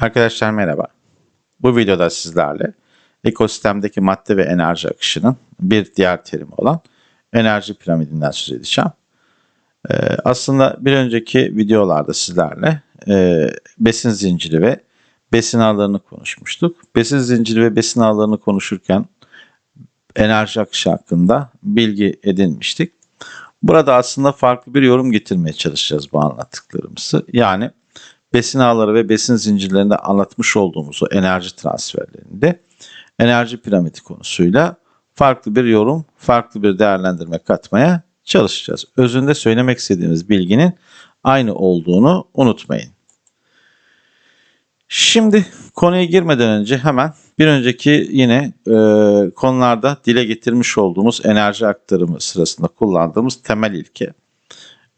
Arkadaşlar merhaba. Bu videoda sizlerle ekosistemdeki madde ve enerji akışının bir diğer terimi olan enerji piramidinden söz edeceğim. Ee, aslında bir önceki videolarda sizlerle e, besin zinciri ve besin ağlarını konuşmuştuk. Besin zinciri ve besin ağlarını konuşurken enerji akışı hakkında bilgi edinmiştik. Burada aslında farklı bir yorum getirmeye çalışacağız bu anlattıklarımızı. Yani besin ağları ve besin zincirlerinde anlatmış olduğumuz o enerji transferlerinde enerji piramidi konusuyla farklı bir yorum, farklı bir değerlendirme katmaya çalışacağız. Özünde söylemek istediğimiz bilginin aynı olduğunu unutmayın. Şimdi konuya girmeden önce hemen bir önceki yine e, konularda dile getirmiş olduğumuz enerji aktarımı sırasında kullandığımız temel ilke.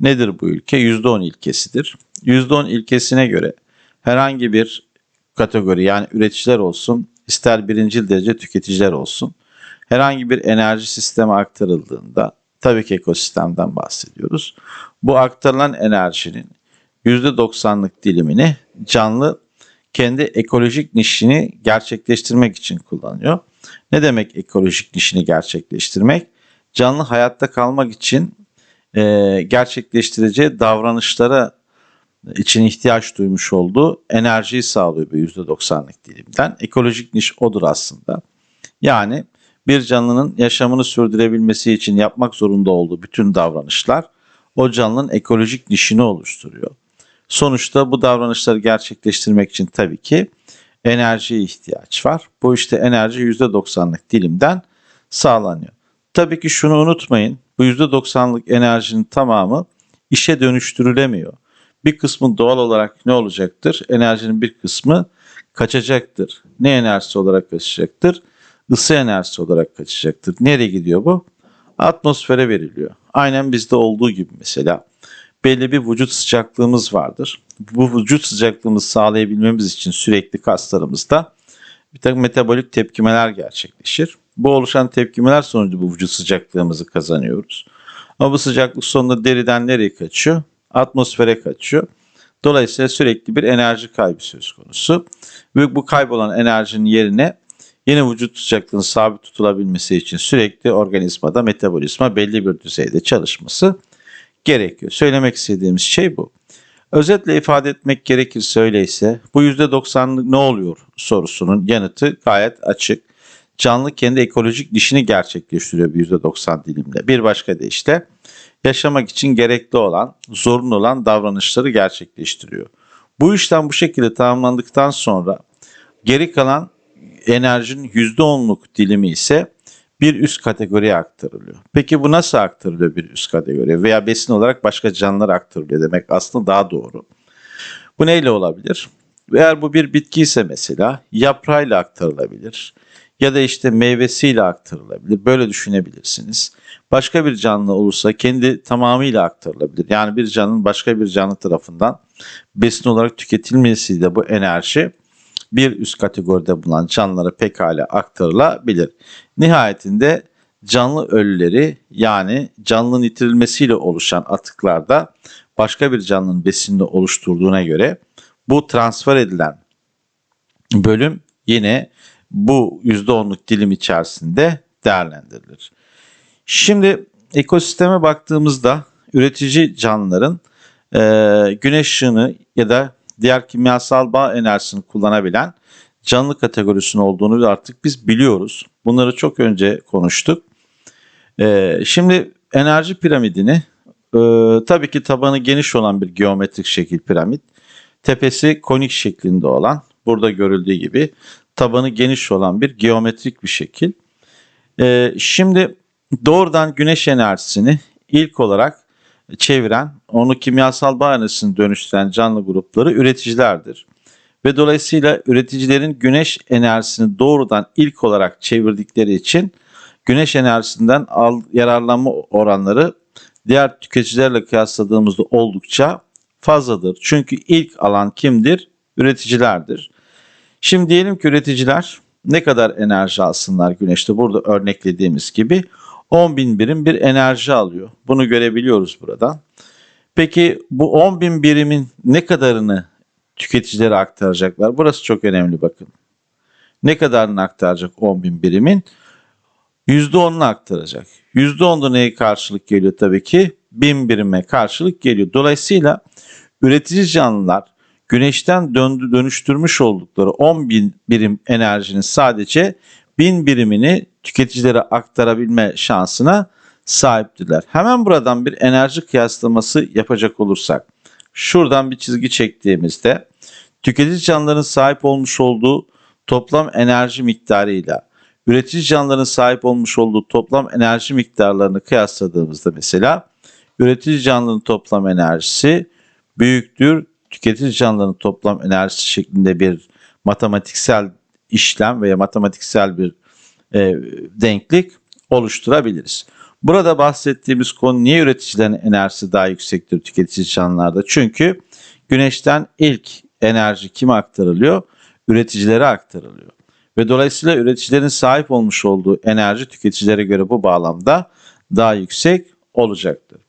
Nedir bu ilke? %10 ilkesidir. %10 ilkesine göre herhangi bir kategori yani üreticiler olsun, ister birincil derece tüketiciler olsun, herhangi bir enerji sisteme aktarıldığında, tabii ki ekosistemden bahsediyoruz. Bu aktarılan enerjinin %90'lık dilimini canlı kendi ekolojik nişini gerçekleştirmek için kullanıyor. Ne demek ekolojik nişini gerçekleştirmek? Canlı hayatta kalmak için e, gerçekleştireceği davranışlara için ihtiyaç duymuş olduğu enerjiyi sağlıyor bu %90'lık dilimden. Ekolojik niş odur aslında. Yani bir canlının yaşamını sürdürebilmesi için yapmak zorunda olduğu bütün davranışlar o canlının ekolojik nişini oluşturuyor. Sonuçta bu davranışları gerçekleştirmek için tabii ki enerjiye ihtiyaç var. Bu işte enerji %90'lık dilimden sağlanıyor. Tabii ki şunu unutmayın. Bu %90'lık enerjinin tamamı işe dönüştürülemiyor. Bir kısmı doğal olarak ne olacaktır? Enerjinin bir kısmı kaçacaktır. Ne enerjisi olarak kaçacaktır? Isı enerjisi olarak kaçacaktır. Nereye gidiyor bu? Atmosfere veriliyor. Aynen bizde olduğu gibi mesela. Belli bir vücut sıcaklığımız vardır. Bu vücut sıcaklığımızı sağlayabilmemiz için sürekli kaslarımızda bir takım metabolik tepkimeler gerçekleşir. Bu oluşan tepkimeler sonucu bu vücut sıcaklığımızı kazanıyoruz. Ama bu sıcaklık sonunda deriden nereye kaçıyor? Atmosfere kaçıyor. Dolayısıyla sürekli bir enerji kaybı söz konusu. Ve bu kaybolan enerjinin yerine yine vücut sıcaklığının sabit tutulabilmesi için sürekli organizmada metabolizma belli bir düzeyde çalışması gerekiyor. Söylemek istediğimiz şey bu. Özetle ifade etmek gerekirse öyleyse bu %90'lık ne oluyor sorusunun yanıtı gayet açık. Canlı kendi ekolojik dişini gerçekleştiriyor bir %90 dilimde. Bir başka deyişle yaşamak için gerekli olan, zorunlu olan davranışları gerçekleştiriyor. Bu işlem bu şekilde tamamlandıktan sonra geri kalan enerjinin %10'luk dilimi ise bir üst kategoriye aktarılıyor. Peki bu nasıl aktarılıyor bir üst kategoriye veya besin olarak başka canlılara aktarılıyor demek aslında daha doğru. Bu neyle olabilir? Eğer bu bir bitki ise mesela yaprağıyla aktarılabilir ya da işte meyvesiyle aktarılabilir. Böyle düşünebilirsiniz. Başka bir canlı olursa kendi tamamıyla aktarılabilir. Yani bir canlının başka bir canlı tarafından besin olarak tüketilmesiyle bu enerji bir üst kategoride bulunan canlılara pekala aktarılabilir. Nihayetinde canlı ölüleri yani canlının yitirilmesiyle oluşan atıklarda başka bir canlının besinini oluşturduğuna göre bu transfer edilen bölüm yine bu %10'luk dilim içerisinde değerlendirilir. Şimdi ekosisteme baktığımızda üretici canlıların e, güneş ışığını ya da diğer kimyasal bağ enerjisini kullanabilen canlı kategorisinin olduğunu artık biz biliyoruz. Bunları çok önce konuştuk. E, şimdi enerji piramidini e, tabii ki tabanı geniş olan bir geometrik şekil piramit. Tepesi konik şeklinde olan burada görüldüğü gibi tabanı geniş olan bir geometrik bir şekil. E, şimdi doğrudan güneş enerjisini ilk olarak çeviren, onu kimyasal bağ dönüştüren canlı grupları üreticilerdir. Ve dolayısıyla üreticilerin güneş enerjisini doğrudan ilk olarak çevirdikleri için güneş enerjisinden al, yararlanma oranları diğer tüketicilerle kıyasladığımızda oldukça fazladır. Çünkü ilk alan kimdir? Üreticilerdir. Şimdi diyelim ki üreticiler ne kadar enerji alsınlar güneşte burada örneklediğimiz gibi 10 bin birim bir enerji alıyor. Bunu görebiliyoruz buradan. Peki bu 10 bin birimin ne kadarını tüketicilere aktaracaklar. Burası çok önemli bakın. Ne kadarını aktaracak 10 bin birimin? %10'unu aktaracak. %10'da neye karşılık geliyor tabii ki? 1000 birime karşılık geliyor. Dolayısıyla üretici canlılar güneşten döndü, dönüştürmüş oldukları 10 bin birim enerjinin sadece 1000 birimini tüketicilere aktarabilme şansına sahiptiler. Hemen buradan bir enerji kıyaslaması yapacak olursak şuradan bir çizgi çektiğimizde tüketici canlıların sahip olmuş olduğu toplam enerji miktarıyla üretici canlıların sahip olmuş olduğu toplam enerji miktarlarını kıyasladığımızda mesela üretici canlının toplam enerjisi büyüktür tüketici canlıların toplam enerjisi şeklinde bir matematiksel işlem veya matematiksel bir e, denklik oluşturabiliriz. Burada bahsettiğimiz konu niye üreticilerin enerjisi daha yüksektir tüketici canlılarda? Çünkü güneşten ilk enerji kime aktarılıyor? Üreticilere aktarılıyor. Ve dolayısıyla üreticilerin sahip olmuş olduğu enerji tüketicilere göre bu bağlamda daha yüksek olacaktır.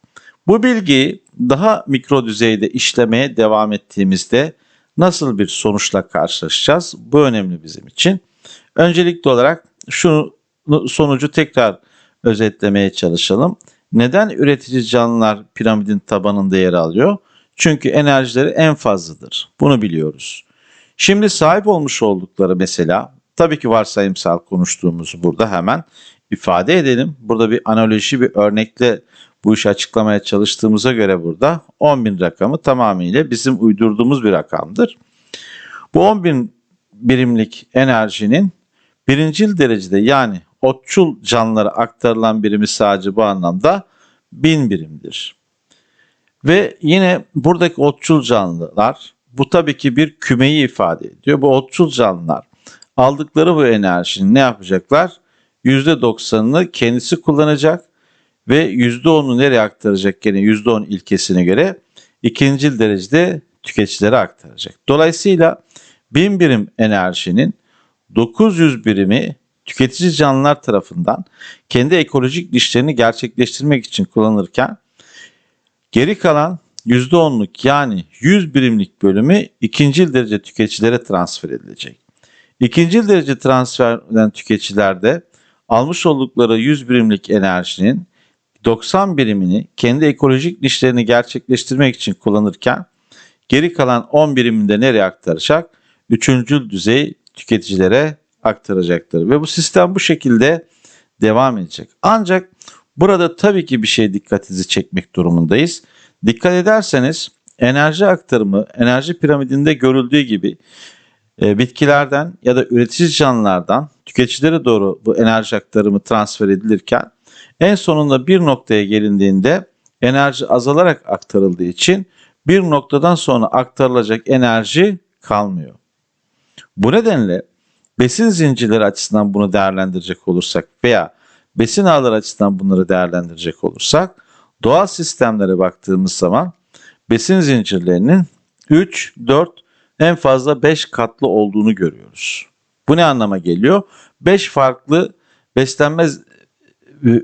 Bu bilgiyi daha mikro düzeyde işlemeye devam ettiğimizde nasıl bir sonuçla karşılaşacağız? Bu önemli bizim için. Öncelikli olarak şu sonucu tekrar özetlemeye çalışalım. Neden üretici canlılar piramidin tabanında yer alıyor? Çünkü enerjileri en fazladır. Bunu biliyoruz. Şimdi sahip olmuş oldukları mesela tabii ki varsayımsal konuştuğumuzu burada hemen ifade edelim. Burada bir analoji bir örnekle bu işi açıklamaya çalıştığımıza göre burada 10.000 rakamı tamamıyla bizim uydurduğumuz bir rakamdır. Bu 10.000 birimlik enerjinin birincil derecede yani otçul canlılara aktarılan birimi sadece bu anlamda 1000 birimdir. Ve yine buradaki otçul canlılar bu tabii ki bir kümeyi ifade ediyor. Bu otçul canlılar aldıkları bu enerjinin ne yapacaklar? %90'ını kendisi kullanacak ve %10'u nereye aktaracak gene %10 ilkesine göre ikinci derecede tüketicilere aktaracak. Dolayısıyla 1000 birim enerjinin 900 birimi tüketici canlılar tarafından kendi ekolojik dişlerini gerçekleştirmek için kullanılırken geri kalan %10'luk yani 100 birimlik bölümü ikinci derece tüketicilere transfer edilecek. İkinci derece transfer eden tüketicilerde almış oldukları 100 birimlik enerjinin 90 birimini kendi ekolojik dişlerini gerçekleştirmek için kullanırken geri kalan 10 birimini de nereye aktaracak? Üçüncül düzey tüketicilere aktaracaktır. Ve bu sistem bu şekilde devam edecek. Ancak burada tabii ki bir şey dikkatinizi çekmek durumundayız. Dikkat ederseniz enerji aktarımı enerji piramidinde görüldüğü gibi e, bitkilerden ya da üretici canlılardan tüketicilere doğru bu enerji aktarımı transfer edilirken en sonunda bir noktaya gelindiğinde enerji azalarak aktarıldığı için bir noktadan sonra aktarılacak enerji kalmıyor. Bu nedenle besin zincirleri açısından bunu değerlendirecek olursak veya besin ağları açısından bunları değerlendirecek olursak doğal sistemlere baktığımız zaman besin zincirlerinin 3, 4 en fazla 5 katlı olduğunu görüyoruz. Bu ne anlama geliyor? 5 farklı beslenme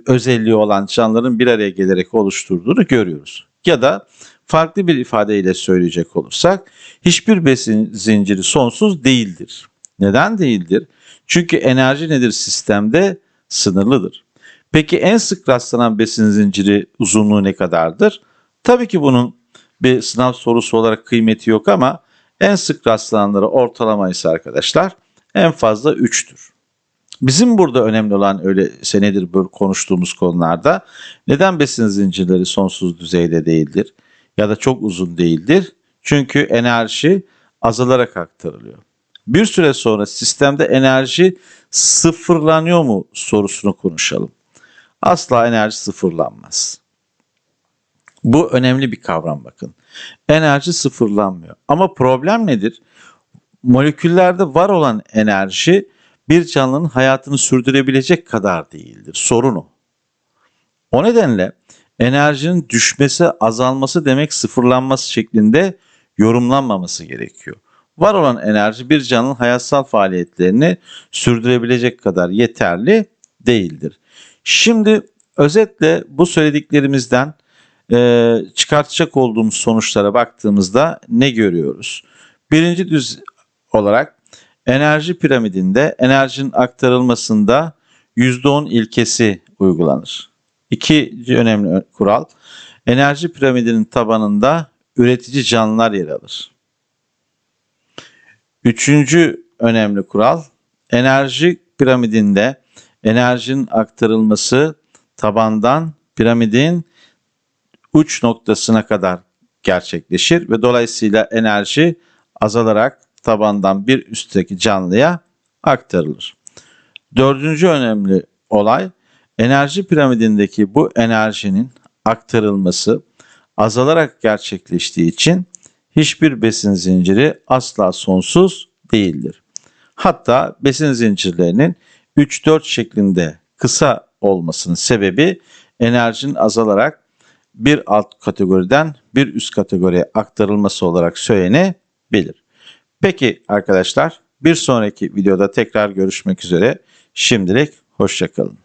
özelliği olan canlıların bir araya gelerek oluşturduğunu görüyoruz. Ya da farklı bir ifadeyle söyleyecek olursak hiçbir besin zinciri sonsuz değildir. Neden değildir? Çünkü enerji nedir sistemde? Sınırlıdır. Peki en sık rastlanan besin zinciri uzunluğu ne kadardır? Tabii ki bunun bir sınav sorusu olarak kıymeti yok ama en sık rastlananları ortalama ise arkadaşlar en fazla 3'tür. Bizim burada önemli olan öyle senedir böyle konuştuğumuz konularda neden besin zincirleri sonsuz düzeyde değildir ya da çok uzun değildir? Çünkü enerji azalarak aktarılıyor. Bir süre sonra sistemde enerji sıfırlanıyor mu sorusunu konuşalım. Asla enerji sıfırlanmaz. Bu önemli bir kavram bakın. Enerji sıfırlanmıyor. Ama problem nedir? Moleküllerde var olan enerji bir canlının hayatını sürdürebilecek kadar değildir. Sorun o. O nedenle enerjinin düşmesi, azalması demek sıfırlanması şeklinde yorumlanmaması gerekiyor. Var olan enerji bir canlının hayatsal faaliyetlerini sürdürebilecek kadar yeterli değildir. Şimdi özetle bu söylediklerimizden e, çıkartacak olduğumuz sonuçlara baktığımızda ne görüyoruz? Birinci düz olarak enerji piramidinde enerjinin aktarılmasında %10 ilkesi uygulanır. İkinci önemli kural, enerji piramidinin tabanında üretici canlılar yer alır. Üçüncü önemli kural, enerji piramidinde enerjinin aktarılması tabandan piramidin uç noktasına kadar gerçekleşir ve dolayısıyla enerji azalarak tabandan bir üstteki canlıya aktarılır. Dördüncü önemli olay enerji piramidindeki bu enerjinin aktarılması azalarak gerçekleştiği için hiçbir besin zinciri asla sonsuz değildir. Hatta besin zincirlerinin 3-4 şeklinde kısa olmasının sebebi enerjinin azalarak bir alt kategoriden bir üst kategoriye aktarılması olarak söylenebilir. Peki arkadaşlar bir sonraki videoda tekrar görüşmek üzere. Şimdilik hoşçakalın.